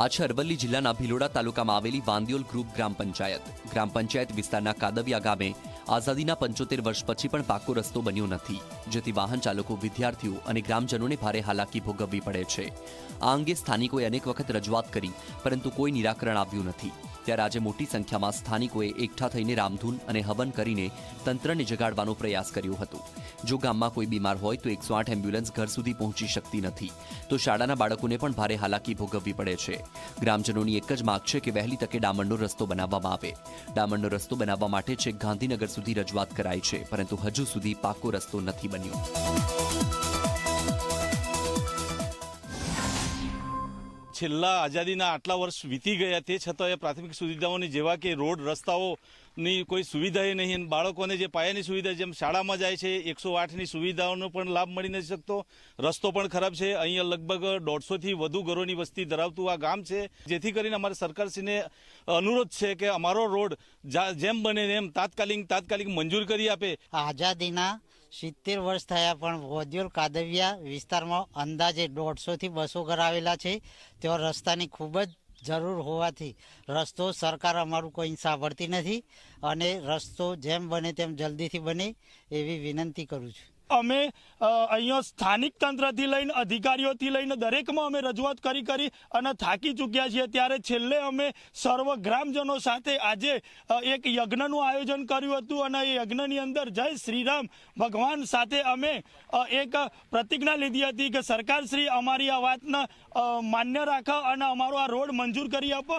આ છે અરવલ્લી જિલ્લાના ભિલોડા તાલુકામાં આવેલી વાંદિયોલ ગ્રુપ ગ્રામ પંચાયત. ગ્રામ પંચાયત વિસ્તારના કાદવિયા ગામે આઝાદીના પંચોતેર વર્ષ પછી પણ પાકો રસ્તો બન્યો નથી. જેથી વાહન ચાલકો, વિદ્યાર્થીઓ અને ગ્રામજનોને ભારે હાલાકી ભોગવવી પડે છે. આ અંગે સ્થાનિકોએ અનેક વખત રજૂઆત કરી, પરંતુ કોઈ નિરાકરણ આવ્યું નથી. ત્યારે આજે મોટી સંખ્યામાં સ્થાનિકોએ એકઠા થઈને રામધૂન અને હવન કરીને તંત્રને જગાડવાનો પ્રયાસ કર્યો હતો. જો ગામમાં કોઈ બીમાર હોય તો એકસો આઠ એમ્બ્યુલન્સ ઘર સુધી પહોંચી શકતી નથી. તો શાળાના બાળકોને પણ ભારે હાલાકી ભોગવવી પડે છે. ગ્રામજનોની એક જ માગ છે કે વહેલી તકે ડામરનો રસ્તો બનાવવામાં આવે. ડામરનો રસ્તો બનાવવા માટે છેક ગાંધીનગર સુધી રજૂઆત કરાઈ છે, પરંતુ હજુ સુધી પાકો રસ્તો નથી બન્યો. છેલ્લા આઝાદીના આટલા વર્ષ વીતી ગયા, તે છતાં એ પ્રાથમિક સુવિધાઓની જેવા કે રોડ રસ્તાઓની કોઈ સુવિધાએ નહીં. અને બાળકોને જે પાયાની સુવિધા, જેમ શાળામાં જાય છે, એકસો આઠની સુવિધાઓનો પણ લાભ મળી નથી શકતો. રસ્તો પણ ખરાબ છે. અહીંયા લગભગ દોઢસોથી વધુ ઘરોની વસ્તી ધરાવતું આ ગામ છે. જેથી કરીને અમારે સરકારશ્રીને અનુરોધ છે કે અમારો રોડ જેમ બને એમ તાત્કાલિક તાત્કાલિક મંજૂર કરી આપે. આઝાદીના સિત્તેર વર્ષ થયા પણ વોદ્યોલ કાદવિયા વિસ્તારમાં અંદાજે દોઢસોથી બસો ઘર આવેલા છે. તેઓ રસ્તાની ખૂબ જ જરૂર હોવાથી રસ્તો સરકાર અમારું કોઈ સાંભળતી નથી અને રસ્તો જેમ બને તેમ જલ્દીથી બને એવી વિનંતી કરું છું. અમે અહીંયા સ્થાનિક તંત્રથી લઈને અધિકારીઓથી લઈને દરેકમાં અમે રજૂઆત કરી કરી અને થાકી ચૂક્યા છીએ. ત્યારે છેલ્લે અમે સર્વ ગ્રામજનો સાથે આજે એક યજ્ઞનું આયોજન કર્યું હતું અને એ યજ્ઞની અંદર જય શ્રીરામ ભગવાન સાથે અમે એક પ્રતિજ્ઞા લીધી હતી કે સરકારશ્રી અમારી આ વાતને માન્ય રાખો અને અમારો આ રોડ મંજૂર કરી આપો.